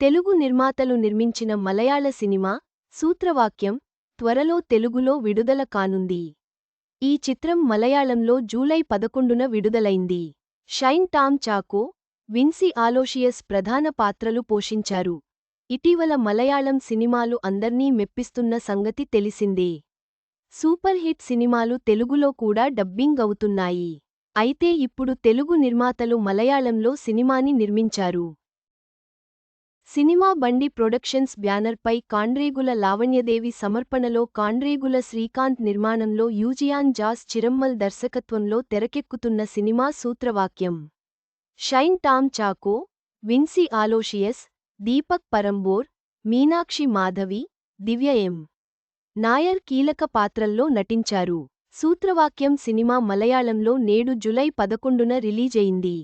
తెలుగు నిర్మాతలు నిర్మించిన మలయాళ సినిమా సూత్రవాక్యం త్వరలో తెలుగులో విడుదల కానుంది. ఈ చిత్రం మలయాళంలో జూలై పదకొండున విడుదలైంది. షైన్ టామ్ చాకో విన్సీ ఆలోషియస్ ప్రధాన పాత్రలు పోషించారు. ఇటీవల మలయాళం సినిమాలు అందర్నీ మెప్పిస్తున్న సంగతి తెలిసిందే. సూపర్ హిట్ సినిమాలు తెలుగులో కూడా డబ్బింగ్ అవుతున్నాయి. అయితే ఇప్పుడు తెలుగు నిర్మాతలు మలయాళంలో సినిమాని నిర్మించారు. సినిమా బండి ప్రొడక్షన్స్ బ్యానర్పై కాండ్రేగుల లావణ్యదేవి సమర్పణలో కాండ్రేగుల శ్రీకాంత్ నిర్మాణంలో యూజియాన్ జాస్ చిరమ్మల్ దర్శకత్వంలో తెరకెక్కుతున్న సినిమా సూత్రవాక్యం. షైన్ టామ్ చాకో విన్సీ ఆలోషియస్ దీపక్ పరంబోర్ మీనాక్షి మాధవి దివ్య ఎం. నాయర్ కీలక పాత్రల్లో నటించారు. సూత్రవాక్యం సినిమా మలయాళంలో నేడు జులై పదకొండున రిలీజయింది.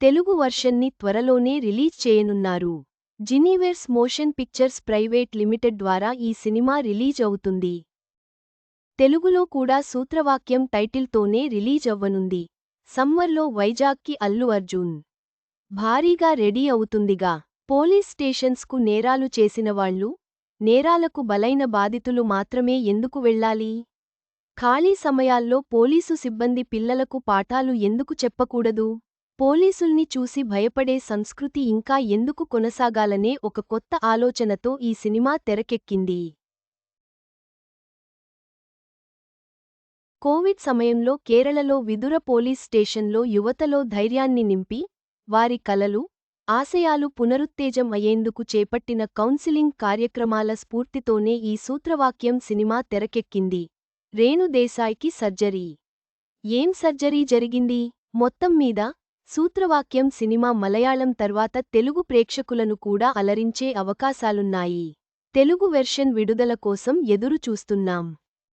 తెలుగు వర్షన్ని త్వరలోనే రిలీజ్ చేయనున్నారు. Geniverse motion pictures private limited ద్వారా ఈ సినిమా రిలీజ్ అవుతుంది. తెలుగులో కూడా సూత్రవాక్యం టైటిల్తోనే రిలీజ్ అవ్వనుంది. సమ్మర్లో వైజాగ్కి అల్లు అర్జున్ భారీగా రెడీ అవుతుందిగా. పోలీస్ స్టేషన్స్కు నేరాలు చేసినవాళ్ళు నేరాలకు బలైన బాధితులు మాత్రమే ఎందుకు వెళ్ళాలి? ఖాళీ సమయాల్లో పోలీసు సిబ్బంది పిల్లలకు పాఠాలు ఎందుకు చెప్పకూడదు? పోలీసుల్ని చూసి భయపడే సంస్కృతి ఇంకా ఎందుకు కొనసాగాలనే ఒక కొత్త ఆలోచనతో ఈ సినిమా తెరకెక్కింది. కోవిడ్ సమయంలో కేరళలో విదుర పోలీస్ స్టేషన్లో యువతలో ధైర్యాన్ని నింపి వారి కలలు ఆశయాలు పునరుత్తేజం అయ్యేందుకు చేపట్టిన కౌన్సిలింగ్ కార్యక్రమాల స్ఫూర్తితోనే ఈ సూత్రవాక్యం సినిమా తెరకెక్కింది. రేణుదేశాయ్కి సర్జరీ. ఏం సర్జరీ జరిగింది? మొత్తం మీద సూత్రవాక్యం సినిమా మలయాళం తర్వాత తెలుగు ప్రేక్షకులను కూడా అలరించే అవకాశాలున్నాయి. తెలుగు వెర్షన్ విడుదల కోసం ఎదురు చూస్తున్నాం